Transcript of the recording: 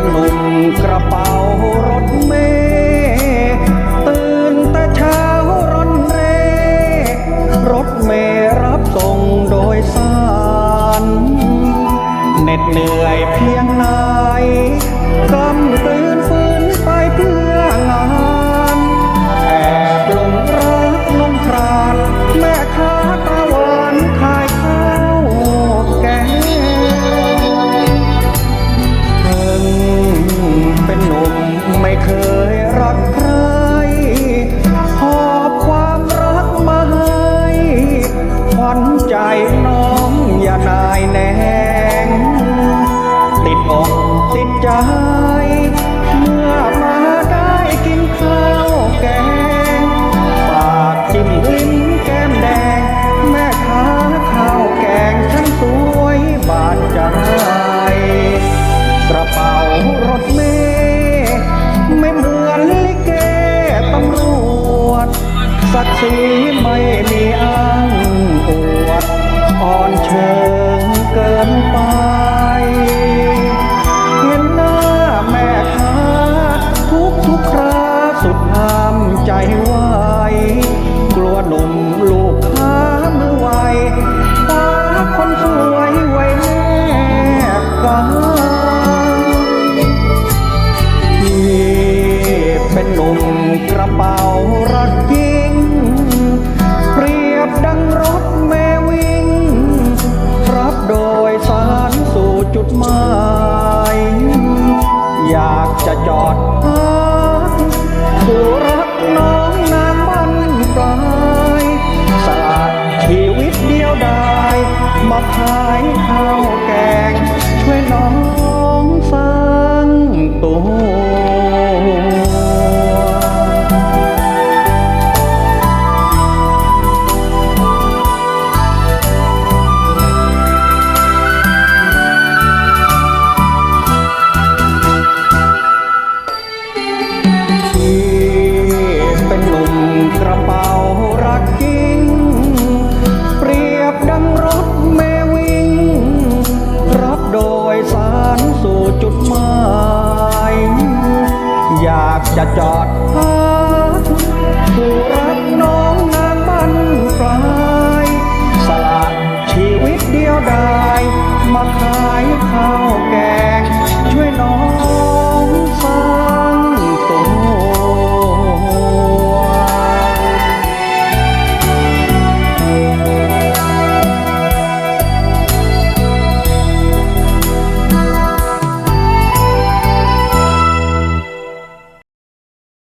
็นหนุ่มกระเป๋ารถเมตื่นแต่เช้าร้อนเร รถเมรับส่งโดยสารเหน็ดเหนื่อยเพียงไหนกำตื่น น้องอย่านายแนง ติดอกติดใจ เมื่อมาได้กินข้าวแกง ปากจิ้มลิ้นแก้มแดง แม่ค้าข้าวแกงฉันสวยบานใจกระเป๋ารถเมย์ไม่เหมือนลิเกตำรวจศักดิ์ศรีไม่มีอา ปวดอ่อนเชิงเกินไป เห็นหน้าแม่ค้าทุกทุกคราสุดห้ามใจไหวกลัวหนุ่มลูกค้ามือไวตาคนสวยไว้แม่กัน มาขายข้าวแกง ช่วยน้องสร้างตัว